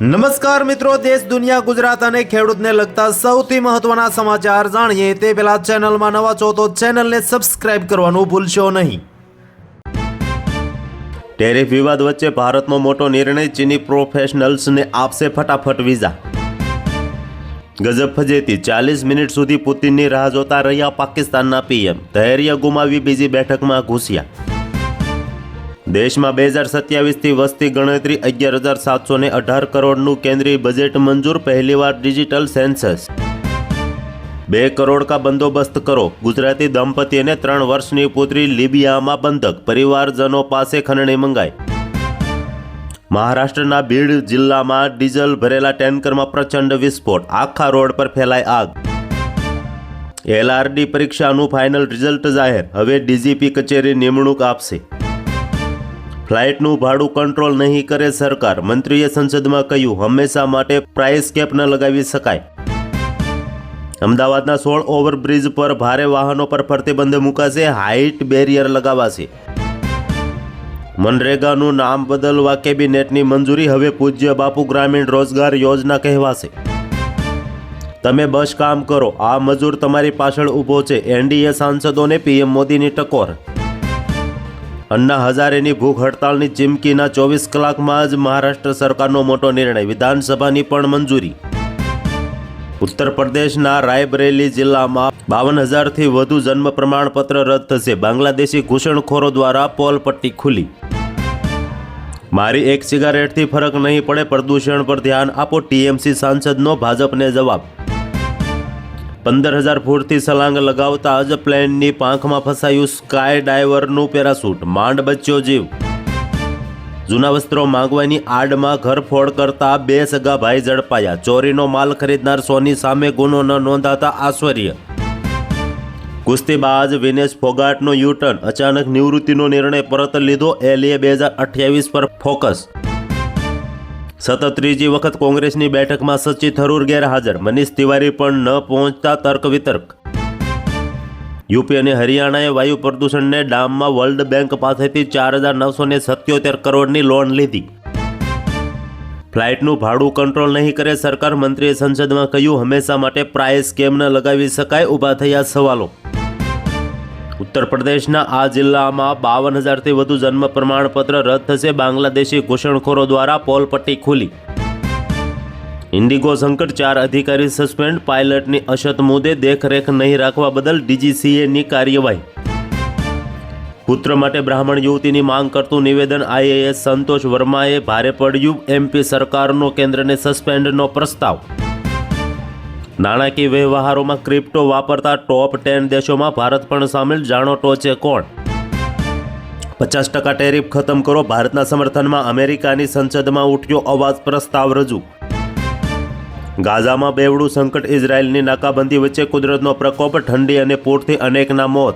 નમસ્કાર મિત્રો, દેશ, દુનિયા, ગુજરાત અને ખેડૂતને લગતા સૌથી મહત્વના સમાચાર જાણીએ તે પહેલા ચેનલમાં નવા છો તો ચેનલને સબસ્ક્રાઇબ કરવાનું ભૂલશો નહીં. ટેરિફ વિવાદ વચ્ચે ભારતનો મોટો નિર્ણય ચીની પ્રોફેશનલ્સને આપશે ફટાફટ વિઝા. ગજબ ફજેતી ચાલીસ મિનિટ સુધી પુતિનની રાહ જોતા રહ્યા પાકિસ્તાનના પીએમ. ધૈર્ય ગુમાવી બીજી બેઠકમાં ઘૂસ્યા. દેશમાં બે હજાર સત્યાવીસથી વસ્તી ગણતરી અગિયાર હજાર સાતસો ને અઢાર કરોડનું કેન્દ્રીય બજેટ મંજૂર, પહેલીવાર ડિજિટલ સેન્સસ. બે કરોડ કા બંદોબસ્ત કરો. ગુજરાતી દંપતીને ત્રણ વર્ષની પુત્રી લિબિયામાં બંધક. પરિવારજનો પાસે ખંડણી મંગાઈ. મહારાષ્ટ્રના બીડ જિલ્લામાં ડીઝલ ભરેલા ટેન્કરમાં પ્રચંડ વિસ્ફોટ. આખા રોડ પર ફેલાય આગ. એલઆરડી પરીક્ષાનું ફાઇનલ રિઝલ્ટ જાહેર. હવે ડીજીપી કચેરી નિમણૂક આપશે. ફ્લાઇટનું ભાડું કંટ્રોલ નહીં કરે સરકાર. મંત્રીએ સંસદમાં કહ્યું, હંમેશા માટે પ્રાઇસ કેપ ન લગાવી શકાય. અમદાવાદના સોળ ઓવરબ્રિજ પર ભારે વાહનો પર પ્રતિબંધ મુકાશે, હાઇટ બેરિયર લગાવાશે. મનરેગાનું નામ બદલવા કેબિનેટની મંજૂરી, હવે પૂજ્ય બાપુ ગ્રામીણ રોજગાર યોજના કહેવાશે. તમે બસ કામ કરો, આ મજૂર તમારી પાછળ ઊભો છે, એનડીએ સાંસદોને પીએમ મોદીની ટકોર. અન્ના હજારેની ભૂખ હડતાલની ચીમકીના ચોવીસ કલાકમાં જ મહારાષ્ટ્ર સરકારનો મોટો નિર્ણય, વિધાનસભાની પણ મંજૂરી. ઉત્તર પ્રદેશના રાયબરેલી જિલ્લામાં બાવન હજારથી વધુ જન્મ પ્રમાણપત્ર રદ થશે. બાંગ્લાદેશી ઘૂસણખોરો દ્વારા પોલ પટ્ટી ખુલી. મારી એક સિગારેટથી ફરક નહીં પડે, પ્રદૂષણ પર ધ્યાન આપો, ટીએમસી સાંસદનો ભાજપને જવાબ પંદર હજાર ફૂટથી સલાંગ લગાવતા જ પ્લેનની પાંખમાં ફસાયું સ્કાય ડાઈવરનું પેરાશૂટ. માંડ બચ્યો જીવ. જૂના વસ્ત્રો માંગવાની આડમાં ઘરફોડ કરતા બે સગા ભાઈ ઝડપાયા. ચોરીનો માલ ખરીદનાર સોની સામે ગુનો ન નોંધાતા આશ્ચર્ય કુસ્તીબાજ વિનેશ ફોગાટનો યુટર્ન. અચાનક નિવૃત્તિનો નિર્ણય પરત લીધો. એલીએ બે હજાર અઠ્યાવીસ પર ફોકસ સતત ત્રીજી વખત કોંગ્રેસની બેઠકમાં સચિન થરૂર ગેરહાજર. મનીષ તિવારી પણ ન પહોંચતા તર્ક વિતર્ક. યુપી અને હરિયાણાએ વાયુ પ્રદૂષણને ડામમાં વર્લ્ડ બેંક પાસેથી ચાર હજાર નવસો ને સત્યોતેર કરોડની લોન લીધી. ફ્લાઇટનું ભાડું કંટ્રોલ નહીં કરે સરકાર, મંત્રીએ સંસદમાં કહ્યું, હંમેશા માટે પ્રાઇસ કેમ ન લગાવી શકાય? ઊભા થયા સવાલો. ઉત્તર પ્રદેશના આ જિલ્લામાં બાવન હજારથી વધુ જન્મ પ્રમાણપત્ર રદ થશે. બાંગ્લાદેશી ઘૂસણખોરો દ્વારા પોલ પટ્ટી ખુલી. ઇન્ડિગો સંકટ, ચાર અધિકારી સસ્પેન્ડ, પાયલટની અછત મુદ્દે દેખરેખ નહીં રાખવા બદલ ડીજીસીએની કાર્યવાહી. પુત્ર માટે બ્રાહ્મણ યુવતીની માંગ કરતું નિવેદન આઈએએસ સંતોષ વર્માએ ભારે પડ્યું. એમપી સરકારનો, કેન્દ્રને સસ્પેન્ડનો પ્રસ્તાવ. નાણાકીય વ્યવહારોમાં ક્રિપ્ટો વાપરતા ટોપ ટેન દેશોમાં ભારત પણ સામેલ. જાણો ટોચે કોણ? પચાસ ટકા ટેરિફ ખતમ કરો. ભારતના સમર્થનમાં અમેરિકાની સંસદમાં ઉઠ્યો અવાજ પ્રસ્તાવ રજૂ. ગાઝામાં બેવડું સંકટ ઇઝરાયેલની નાકાબંધી વચ્ચે કુદરતનો પ્રકોપ, ઠંડી અને પૂરથી અનેકના મોત.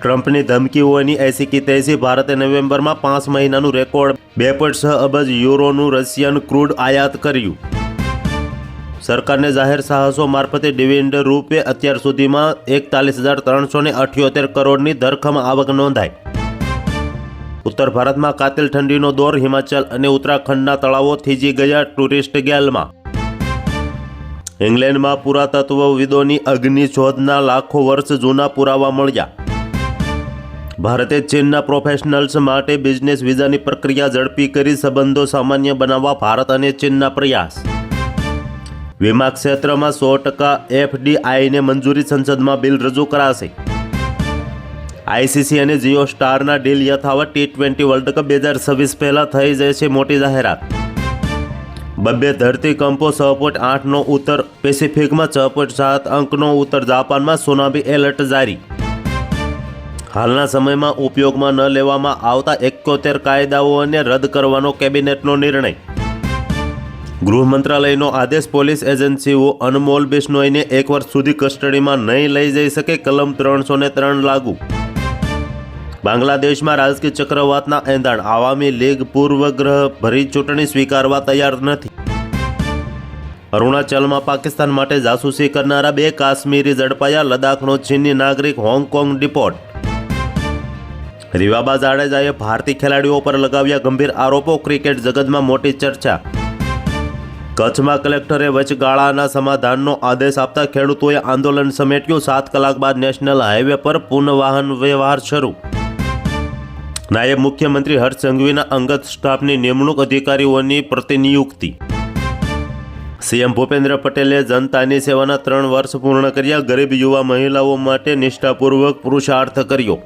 ટ્રમ્પની ધમકીઓની એસી કી તેસી ભારતે નવેમ્બરમાં પાંચ મહિનાનું રેકોર્ડ, બે પોઈન્ટ છ અબજ યુરોનું રશિયન ક્રૂડ આયાત કર્યું. સરકારને જાહેર સાહસો મારફતે ડિવિડન્ડ રૂપે અત્યાર સુધીમાં એકતાલીસ હજાર ત્રણસો ને અઠ્યોતેર કરોડની ધરખમ આવક નોંધાઈ. ઉત્તર ભારતમાં કાતિલ ઠંડીનો દોર હિમાચલ અને ઉત્તરાખંડના તળાવો થીજી ગયા ટુરિસ્ટ ગેલમાં. ઇંગ્લેન્ડમાં પુરાતત્વવિદોની અગ્નિ શોધના લાખો વર્ષ જૂના પુરાવા મળ્યા. ભારતે ચીનના પ્રોફેશનલ્સ માટે બિઝનેસ વિઝાની પ્રક્રિયા ઝડપી કરી સંબંધો સામાન્ય બનાવવા ભારત અને ચીનના પ્રયાસ. વીમા ક્ષેત્રમાં સો ટકા એફડીઆઈને મંજૂરી સંસદમાં બિલ રજૂ કરાશે. આઈસીસી અને જીઓ સ્ટારના ડીલ યથાવત ટી ટ્વેન્ટી વર્લ્ડ કપ બે હજાર છવ્વીસ પહેલાં થઈ જશે મોટી જાહેરાત. બબ્બે ધરતીકંપો છ પોઈન્ટ આઠનો ઉત્તર પેસિફિકમાં છ પોઈન્ટ સાત અંકનો ઉત્તર જાપાનમાં સુનામી એલર્ટ જારી. હાલના સમયમાં ઉપયોગમાં ન લેવામાં આવતા એકોતેર કાયદાઓને રદ કરવાનો કેબિનેટનો નિર્ણય. ગૃહ મંત્રાલયનો આદેશ પોલીસ એજન્સીઓ અનમોલ બિશ્નોઈને એક વર્ષ સુધી કસ્ટડીમાં નહીં લઈ જઈ શકે કલમ ત્રણસો ને ત્રણ લાગુ. બાંગ્લાદેશમાં રાજકીય ચક્રવાતના એંધાણ. આવામી લીગ પૂર્વગ્રહ ભરી ચૂંટણી સ્વીકારવા તૈયાર નથી. અરુણાચલમાં પાકિસ્તાન માટે જાસૂસી કરનારા બે કાશ્મીરી ઝડપાયા લદ્દાખનો ચીની નાગરિક હોંગકોંગ ડિપોર્ટ. રીવાબા જાડેજાએ ભારતીય ખેલાડીઓ પર લગાવ્યા ગંભીર આરોપો. ક્રિકેટ જગતમાં મોટી ચર્ચા. કચ્છમાં કલેક્ટરે વચગાળાના સમાધાનનો આદેશ આપતા ખેડૂતોએ આંદોલન સમેટ્યું. સાત કલાક બાદ નેશનલ હાઈવે પર પુનઃ વાહન વ્યવહાર શરૂ. નાયબ મુખ્યમંત્રી હર્ષ સંઘવીના અંગત સ્ટાફની નિમણૂક અધિકારીઓની પ્રતિનિયુક્તિ. સીએમ ભૂપેન્દ્ર પટેલે જનતાની સેવાના ત્રણ વર્ષ પૂર્ણ કર્યા. ગરીબ યુવા મહિલાઓ માટે નિષ્ઠાપૂર્વક પુરુષાર્થ કર્યો.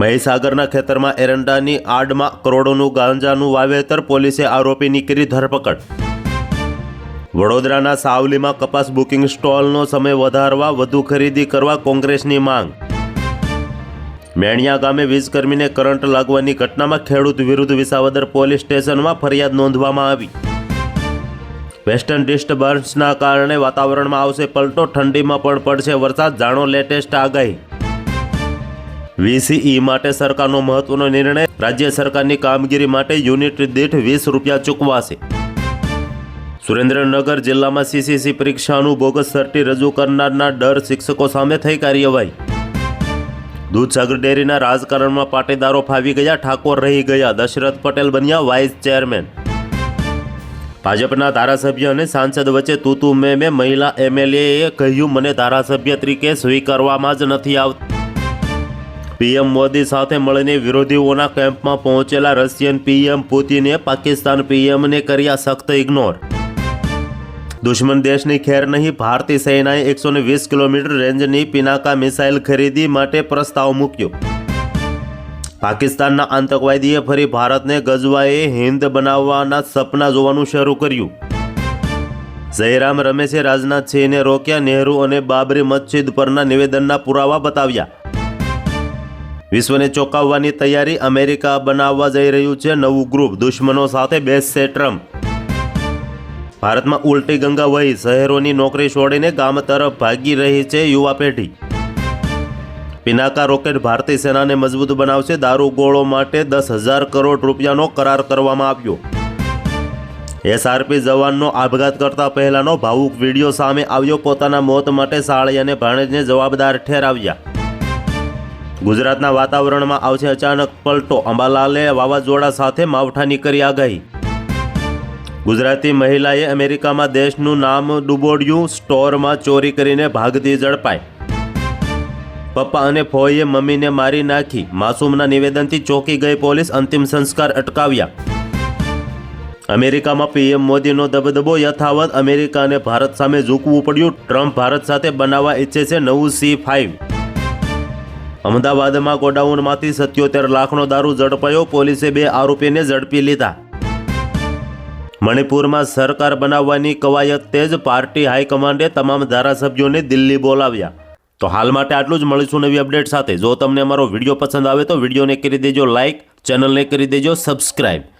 મહીસાગરના ખેતરમાં એરંડાની આડમાં કરોડોનું ગાંજાનું વાવેતર પોલીસે આરોપીની કરી ધરપકડ. વડોદરાના સાવલીમાં કપાસ બુકિંગ સ્ટોલનો સમય વધારવા વધુ ખરીદી કરવા કોંગ્રેસની માંગ. મેણિયા ગામે વીજકર્મીને કરંટ લાગવાની ઘટનામાં ખેડૂત વિરુદ્ધ વિસાવદર પોલીસ સ્ટેશનમાં ફરિયાદ નોંધવામાં આવી. વેસ્ટર્ન ડિસ્ટર્બન્સના કારણે વાતાવરણમાં આવશે પલટો, ઠંડીમાં પણ પડશે વરસાદ, જાણો લેટેસ્ટ આગાહી. વીસીઈ માટે સરકારનો મહત્વનો નિર્ણય, રાજ્ય સરકારની કામગીરી માટે યુનિટ દીઠ વીસ રૂપિયા ચૂકવાશે. સુરેન્દ્રનગર જિલ્લામાં સીસીસી પરીક્ષાનું બોગસ સર્ટી રજૂ કરનારના ડર શિક્ષકો સામે થઈ કાર્યવાહી. દૂધસાગર ડેરીના રાજકારણમાં પાટીદારો ફાવી ગયા, ઠાકોર રહી ગયા, દશરથ પટેલ બન્યા વાઇસ ચેરમેન. ભાજપના ધારાસભ્ય અને સાંસદ વચ્ચે તુતુ મેં મેં મહિલા એમએલએએ કહ્યું, મને ધારાસભ્ય તરીકે સ્વીકારવામાં જ નથી આવતું. પીએમ મોદી સાથે મળીને વિરોધીઓના કેમ્પમાં પહોંચેલા રશિયન પીએમ પુતિને પાકિસ્તાન પીએમને કર્યા સખ્ત ઇગ્નોર દુશ્મન દેશની ખેર નહીં, ભારતીય સેનાએ એકસો વીસ કિલોમીટર રેન્જની પિનાકા મિસાઇલ ખરીદી માટે પ્રસ્તાવ મૂક્યો. પાકિસ્તાનના આતંકવાદીએ ફરી ભારતને ગજવાએ હિન્દ બનાવવાના સપના જોવાનું શરૂ કર્યું. જયરામ રમેશે રાજનાથસિંહને રોક્યા, નહેરુ અને બાબરી મસ્જિદ પરના નિવેદનના પુરાવા બતાવ્યા. વિશ્વને ચોંકાવવાની તૈયારી અમેરિકા બનાવવા જઈ રહ્યું છે. નવું ગ્રુપ દુશ્મનો સાથે બેસશે ટ્રમ્પ. ભારતમાં ઉલટી ગંગા વહી શહેરોની નોકરી છોડીને ગામ તરફ ભાગી રહી છે યુવા પેઢી. પિનાકા રોકેટ ભારતીય સેનાને મજબૂત બનાવશે. દારૂ ગોળો માટે દસ હજાર કરોડ રૂપિયાનો કરાર કરવામાં આવ્યો. એસઆરપી જવાનનો આપઘાત કરતા પહેલાનો ભાવુક વીડિયો સામે આવ્યો. પોતાના મોત માટે સાળી અને ભાણેજને જવાબદાર ઠેરાવ્યા. ગુજરાતના વાતાવરણમાં આવશે અચાનક પલટો. અંબાલાલે વાવાઝોડા સાથે માવઠાની કરી આગાહી. ગુજરાતી મહિલાએ અમેરિકામાં દેશનું નામ ડૂબોડ્યું સ્ટોરમાં ચોરી કરીને ભાગતી ઝડપાઈ. પપ્પા અને ફોઈએ મમ્મીને મારી નાખી. માસૂમના નિવેદનથી ચોંકી ગઈ પોલીસ અંતિમ સંસ્કાર અટકાવ્યા. અમેરિકામાં પીએમ મોદીનો દબદબો યથાવત અમેરિકાને ભારત સામે ઝૂકવું પડ્યું. ટ્રમ્પ ભારત સાથે બનાવવા ઈચ્છે છે નવું સી ફાઇવ અમદાવાદમાં ગોડાઉનમાંથી સત્યોતેર લાખનો દારૂ ઝડપાયો, પોલીસે બે આરોપીને ઝડપી લીધા. મણિપુરમાં સરકાર બનાવવાની કવાયત તેજ પાર્ટી હાઈકમાન્ડે તમામ ધારાસભ્યોને દિલ્હી બોલાવ્યા. તો હાલ માટે આટલું જ. મળીશું નવી અપડેટ સાથે. જો તમને અમારો વીડિયો પસંદ આવે તો વિડીયોને કરી દેજો લાઇક ચેનલને કરી દેજો સબસ્ક્રાઇબ.